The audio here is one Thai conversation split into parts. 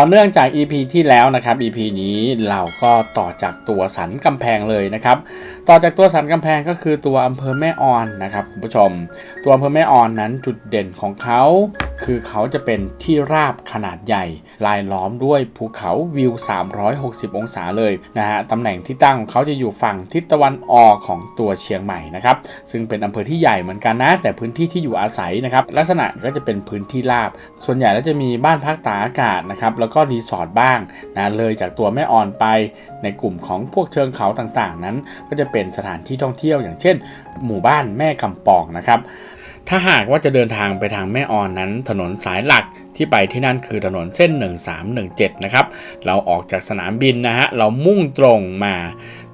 ต่อเนื่องจาก EP ที่แล้วนะครับ EP นี้เราก็ต่อจากตัวสันกำแพงเลยนะครับ ต่อจากตัวสันกำแพงก็คือตัวอำเภอแม่ออนนะครับคุณผู้ชม ตัวอำเภอแม่ออนนั้นจุดเด่นของเขา คือเขาจะเป็นที่ราบขนาดใหญ่ ลายล้อมด้วยภูเขาวิว 360 องศาเลยนะฮะตำแหน่งที่ตั้งของเขาจะอยู่ฝั่งทิศตะวันออกของตัวเชียงใหม่นะครับซึ่งเป็นอำเภอที่ใหญ่เหมือนกันนะ แต่พื้นที่ที่อยู่อาศัยนะครับลักษณะก็จะเป็นพื้นที่ราบ ส่วนใหญ่แล้วจะมีบ้านพักตากอากาศนะครับแล้วก็รีสอร์ทบ้างนะเลยจากตัวแม่ออนไป ในกลุ่มของพวกเชิงเขาต่างๆ นั้น ก็จะเป็นสถานที่ท่องเที่ยวอย่างเช่น หมู่บ้านแม่กำปองนะครับ ถ้าหากว่าจะเดินทางไปทางแม่ออนนั้น ถนนสายหลักที่ไปที่นั่นคือถนนเส้น 1317 นะครับ เราออกจากสนามบินนะฮะ เรามุ่งตรงมา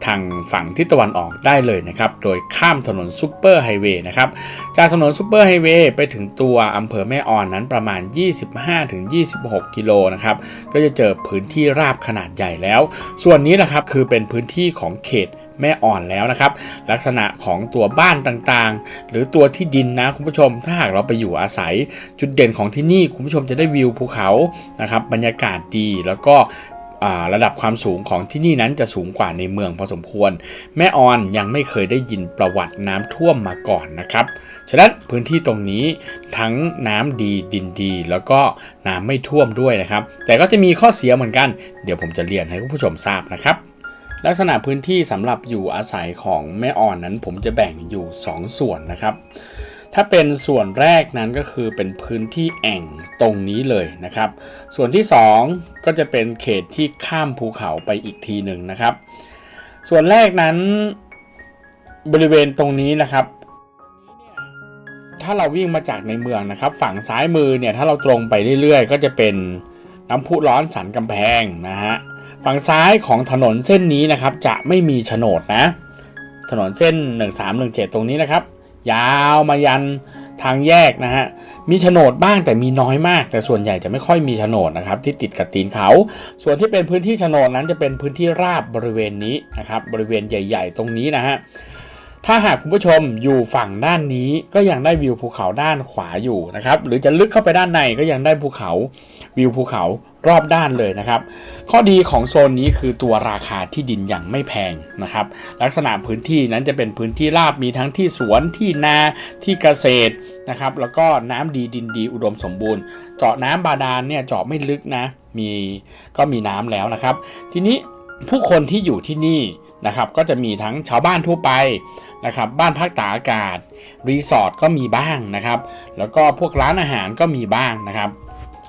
ทางฝั่งทิศตะวันออกได้เลยนะครับ โดยข้ามถนนซูเปอร์ไฮเวย์นะครับ จากถนนซูเปอร์ไฮเวย์ไปถึงตัวอำเภอแม่ออนนั้นประมาณ 25-26 กิโลนะครับ ก็จะเจอพื้นที่ราบขนาดใหญ่แล้ว ส่วนนี้แหละครับคือเป็นพื้นที่ของเขต แม่อ่อนแล้วนะครับ ลักษณะของตัวบ้านต่างๆ หรือตัวที่ดินนะคุณผู้ชม ถ้าหากเราไปอยู่อาศัย จุดเด่นของที่นี่คุณผู้ชมจะได้วิวภูเขานะครับบรรยากาศดีแล้วก็ระดับความสูงของที่นี่นั้นจะสูงกว่าในเมืองพอสมควร แม่ออนยังไม่เคยได้ยินประวัติน้ำท่วมมาก่อนนะครับ ฉะนั้นพื้นที่ตรงนี้ทั้งน้ำดีดินดี แล้วก็น้ำไม่ท่วมด้วยนะครับ แต่ก็จะมีข้อเสียเหมือนกัน เดี๋ยวผมจะเรียนให้คุณผู้ชมทราบนะครับ ลักษณะพื้นที่สำหรับอยู่อาศัยของแม่อ่อนนั้น ผมจะแบ่งอยู่ 2 ส่วนนะครับ ถ้าเป็นส่วนแรกนั้นก็คือเป็นพื้นที่แอ่งตรงนี้เลยนะครับ ส่วนที่ 2 ก็จะเป็นเขตที่ข้ามภูเขาไปอีกทีหนึ่งนะครับ ส่วนแรกนั้นบริเวณตรงนี้นะครับถ้าเราวิ่งมาจากในเมืองนะครับ ฝั่งซ้ายมือเนี่ยถ้าเราตรงไปเรื่อยๆ ก็จะเป็นน้ำพุร้อนสันกำแพงนะฮะ ฝั่งซ้ายของถนนเส้นนี้นะครับจะไม่มีโฉนดนะ ถนนเส้น 1317 ตรงนี้นะครับ ยาวมายันทางแยกนะฮะ มีโฉนดบ้างแต่มีน้อยมาก แต่ส่วนใหญ่จะไม่ค่อยมีโฉนดนะครับ ที่ติดกับตีนเขา ส่วนที่เป็นพื้นที่โฉนดนั้นจะเป็นพื้นที่ราบบริเวณนี้นะครับ บริเวณใหญ่ ๆ ตรงนี้นะฮะ ถ้าหากคุณผู้ชมอยู่ฝั่งด้านนี้ก็ยังได้วิวภูเขาด้านขวาอยู่นะครับ หรือจะลึกเข้าไปด้านในก็ยังได้ภูเขาวิวภูเขารอบด้านเลยนะครับ ข้อดีของโซนนี้คือตัวราคาที่ดินอย่างไม่แพงนะครับ ลักษณะพื้นที่นั้นจะเป็นพื้นที่ราบมีทั้งที่สวนที่นาที่เกษตรนะครับ แล้วก็น้ำดีดินดีอุดมสมบูรณ์ เจาะน้ำบาดาลเนี่ยเจาะไม่ลึกนะมีก็มีน้ำแล้วนะครับ ทีนี้ผู้คนที่อยู่ที่นี่นะครับก็จะมีทั้งชาวบ้านทั่วไป นะครับบ้านพักตากอากาศรีสอร์ทก็มีบ้างนะครับ แล้วก็พวกร้านอาหารก็มีบ้างนะครับ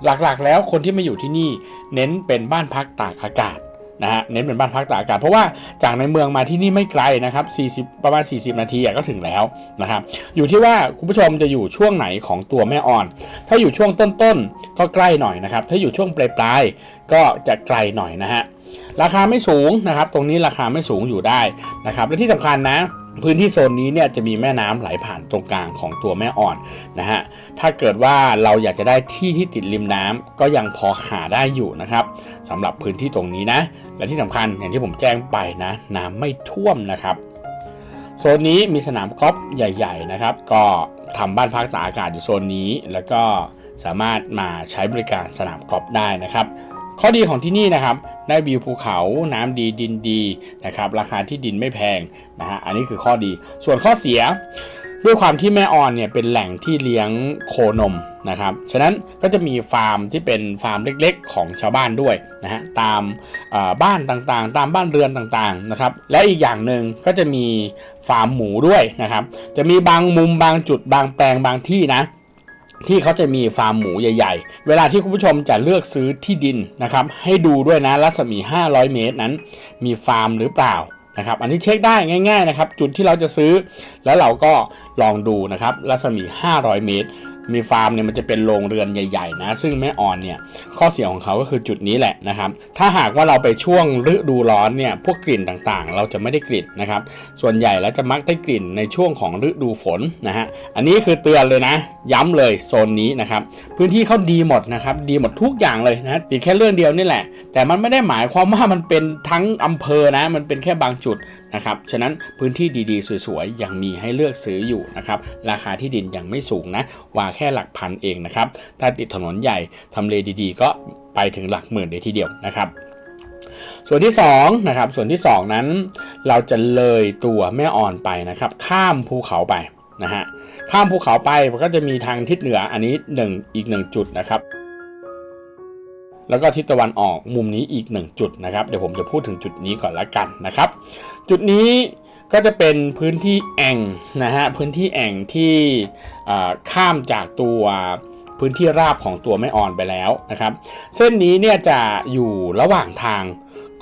หลักๆแล้วคนที่มาอยู่ที่นี่เน้นเป็นบ้านพักตากอากาศนะฮะเน้นเป็นบ้านพักตากอากาศเพราะว่าจากในเมืองมาที่นี่ไม่ไกลนะครับ 40 ประมาณ 40 นาทีก็ถึงแล้วนะครับ อยู่ที่ว่าคุณผู้ชมจะอยู่ช่วงไหนของตัวแม่อ่อน ถ้าอยู่ช่วงต้นๆ ก็ใกล้หน่อยนะครับ ถ้าอยู่ช่วงปลายๆ ก็จะไกลหน่อยนะฮะ ราคาไม่สูงนะครับ ตรงนี้ราคาไม่สูงอยู่ได้นะครับ และที่สำคัญนะ พื้นที่โซนนี้เนี่ยจะมีแม่น้ำไหลผ่านตรงกลางของตัวแม่อ่อนนะฮะ ถ้าเกิดว่าเราอยากจะได้ที่ที่ติดริมน้ำก็ยังพอหาได้อยู่นะครับสำหรับพื้นที่ตรงนี้นะ และที่สำคัญอย่างที่ผมแจ้งไปนะ น้ำไม่ท่วมนะครับโซนนี้มีสนามกอล์ฟใหญ่ ๆ นะครับ ก็ทำบ้านพักตากอากาศอยู่โซนนี้ แล้วก็สามารถมาใช้บริการสนามกอล์ฟได้นะครับ ข้อดีของที่นี่นะครับได้วิวภูเขาน้ำดีดินดีนะครับราคาที่ดินไม่แพงนะฮะอันนี้คือข้อดีส่วนข้อเสียด้วยความที่แม่ออนเนี่ยเป็นแหล่งที่เลี้ยงโคนมนะครับ ฉะนั้นก็จะมีฟาร์มที่เป็นฟาร์มเล็กๆ ของชาวบ้านด้วยนะฮะตามาบ้านต่างๆ ตามบ้านเรือนต่างๆนะครับ และอีกอย่างหนึ่งก็จะมีฟาร์มหมูด้วยนะครับ จะมีบางมุมบางจุดบางแปลงบางที่นะ ที่เขาจะมีฟาร์มหมูใหญ่ ๆ เวลาที่คุณผู้ชมจะเลือกซื้อที่ดินนะครับ ให้ดูด้วยนะรัศมี 500 เมตรนั้น มีฟาร์มหรือเปล่านะครับ อันนี้เช็คได้ง่าย ๆ นะครับ จุดที่เราจะซื้อ แล้วเราก็ลองดูนะครับรัศมี 500 เมตร มีฟาร์มเนี่ยมันจะเป็นโรงเรือนใหญ่ๆนะซึ่งแม่อ่อนเนี่ยข้อเสียของเขาก็คือจุดนี้แหละนะครับ ถ้าหากว่าเราไปช่วงฤดูร้อนเนี่ยพวกกลิ่นต่างๆ เราจะไม่ได้กลิ่นนะครับ ส่วนใหญ่แล้วจะมักได้กลิ่นในช่วงของฤดูฝนนะฮะอันนี้คือเตือนเลยนะ ย้ำเลยโซนนี้นะครับพื้นที่เขาดีหมดนะครับดีหมดทุกอย่างเลยนะติดแค่เรื่องเดียวนี่แหละ แต่มันไม่ได้หมายความว่ามันเป็นทั้งอำเภอนะมันเป็นแค่บางจุดนะครับฉะนั้นพื้นที่ดีๆ สวยๆยังมีให้เลือกซื้ออยู่นะครับราคาที่ดินยังไม่สูงนะว่าแค่หลักพันเองนะครับถ้าติดถนนใหญ่ทำเลดีๆ ก็ไปถึงหลักหมื่นเลยทีเดียวนะครับส่วนที่2นะครับส่วนที่ 2 นั้น เราจะเลยตัวแม่อ่อนไปนะครับ ข้ามภูเขาไปนะฮะข้ามภูเขาไปมันก็จะมีทางทิศเหนืออันนี้ 1 อีก 1 จุดนะครับ แล้วก็ทิศตะวันออกมุมนี้อีก 1 จุดนะครับ เดี๋ยวผมจะพูดถึงจุดนี้ก่อนละกันนะครับ จุดนี้ ก็จะเป็นพื้นที่แอ่งนะฮะพื้นที่แอ่งที่ข้ามจากตัวพื้นที่ราบของตัวแม่อ่อนไปแล้วนะครับ เส้นนี้เนี่ยจะอยู่ระหว่างทาง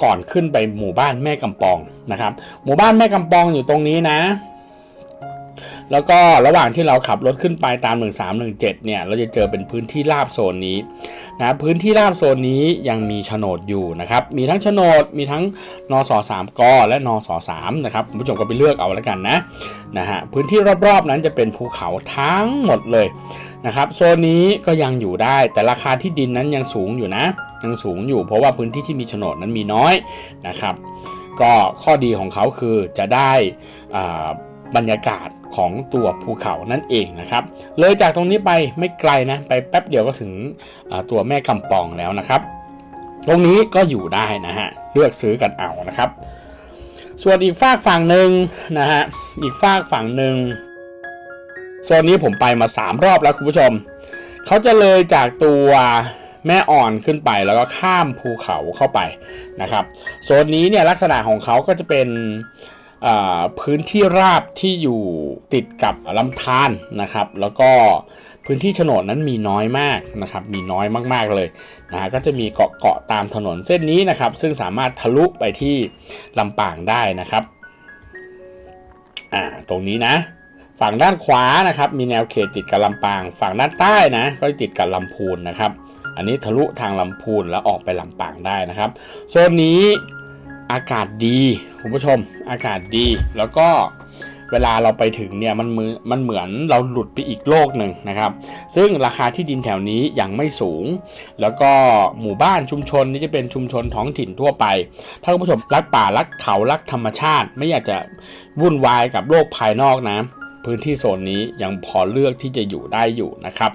ก่อนขึ้นไปหมู่บ้านแม่กำปองนะครับ หมู่บ้านแม่กำปองอยู่ตรงนี้นะ แล้วก็ระหว่างที่เราขับรถขึ้นไปตาม 1317 เนี่ย เราจะเจอเป็นพื้นที่ราบโซนนี้นะพื้นที่ราบโซนนี้ยังมีโฉนดอยู่นะครับ มีทั้งโฉนด มีทั้งนส3กและนส3นะครับคุณผู้ชมก็ไปเลือกเอาแล้วกันนะนะฮะพื้นที่รอบๆนั้นจะเป็นภูเขาทั้งหมดเลยนะครับโซนนี้ก็ยังอยู่ได้แต่ราคาที่ดินนั้นยังสูงอยู่นะยังสูงอยู่ เพราะว่าพื้นที่ที่มีโฉนดนั้นมีน้อยนะครับ ก็ข้อดีของเขาคือจะได้อ่า บรรยากาศของตัวภูเขานั่นเองนะครับ เลยจากตรงนี้ไปไม่ไกลนะ ไปแป๊บเดียวก็ถึงตัวแม่กำปองแล้วนะครับ ตรงนี้ก็อยู่ได้นะฮะ เลือกซื้อกันเอานะครับ ส่วนอีกฝากฝั่งหนึ่งนะฮะ อีกฝากฝั่งหนึ่งโซนนี้ผมไปมา 3 รอบแล้วคุณผู้ชม เขาจะเลยจากตัวแม่อ่อนขึ้นไปแล้วก็ข้ามภูเขาเข้าไปนะครับ โซนนี้เนี่ยลักษณะของเขาก็จะเป็น พื้นที่ราบที่อยู่ติดกับลำธารนะครับ แล้วก็พื้นที่โฉนดนั้นมีน้อยมากนะครับ มีน้อยมากๆเลยนะฮะก็จะมีเกาะเกาะๆตามถนนเส้นนี้นะครับ ซึ่งสามารถทะลุไปที่ลำปางได้นะครับอ่าตรงนี้นะ ฝั่งด้านขวานะครับ มีแนวเขตติดกับลำปาง ฝั่งด้านใต้นะ ก็ติดกับลำพูนนะครับ อันนี้ทะลุทางลำพูนแล้วออกไปลำปางได้นะครับโซนนี้ อากาศดีคุณผู้ชม อากาศดี แล้วก็เวลาเราไปถึงเนี่ยมันมือมันเหมือนเราหลุดไปอีกโลกหนึ่งนะครับ ซึ่งราคาที่ดินแถวนี้ยังไม่สูง แล้วก็หมู่บ้านชุมชนนี่จะเป็นชุมชนท้องถิ่นทั่วไป ถ้าคุณผู้ชมรักป่ารักเขารักธรรมชาติ ไม่อยากจะวุ่นวายกับโลกภายนอกนะพื้นที่โซนนี้ยังพอเลือกที่จะอยู่ได้อยู่นะครับ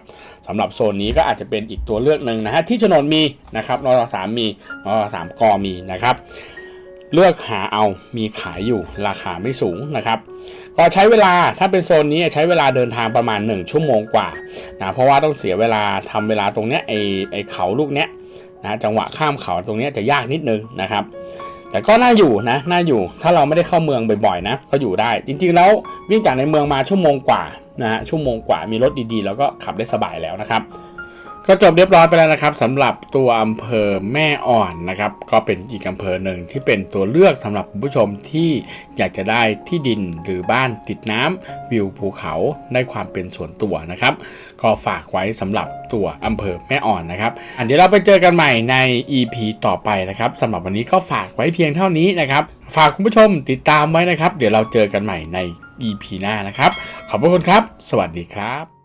สำหรับโซนนี้ก็อาจจะเป็นอีกตัวเลือกหนึ่งนะฮะที่โฉนมีนะครับนรสามมีนรสามกมีนะครับ เลือกหาเอามีขายอยู่ราคาไม่สูงนะครับ ก็ใช้เวลาถ้าเป็นโซนนี้ใช้เวลาเดินทางประมาณ 1 ชั่วโมงกว่านะเพราะว่าต้องเสียเวลาทำเวลาตรงเนี้ยไอไอเขาลูกเนี้ยนะจังหวะข้ามเขาตรงเนี้ยจะยากนิดนึงนะครับ แต่ก็น่าอยู่นะน่าอยู่ถ้าเราไม่ได้เข้าเมืองบ่อยๆนะก็อยู่ได้ จริงๆแล้ววิ่งจากในเมืองมาชั่วโมงกว่านะฮะชั่วโมงกว่ามีรถดีๆ แล้วก็ขับได้สบายแล้วนะครับ ก็จบเรียบร้อยไปแล้วนะครับสำหรับตัวอำเภอแม่อ่อนนะครับ ก็เป็นอีกอำเภอหนึ่งที่เป็นตัวเลือกสำหรับคุณผู้ชมที่อยากจะได้ที่ดินหรือบ้านติดน้ำวิวภูเขาได้ความเป็นส่วนตัวนะครับ ก็ฝากไว้สำหรับตัวอำเภอแม่อ่อนนะครับอันเดี๋ยวเราไปเจอกันใหม่ใน EP ต่อไปนะครับสำหรับวันนี้ก็ฝากไว้เพียงเท่านี้นะครับ ฝากคุณผู้ชมติดตามไว้นะครับ เดี๋ยวเราเจอกันใหม่ใน EP หน้านะครับ ขอบพระคุณครับ สวัสดีครับ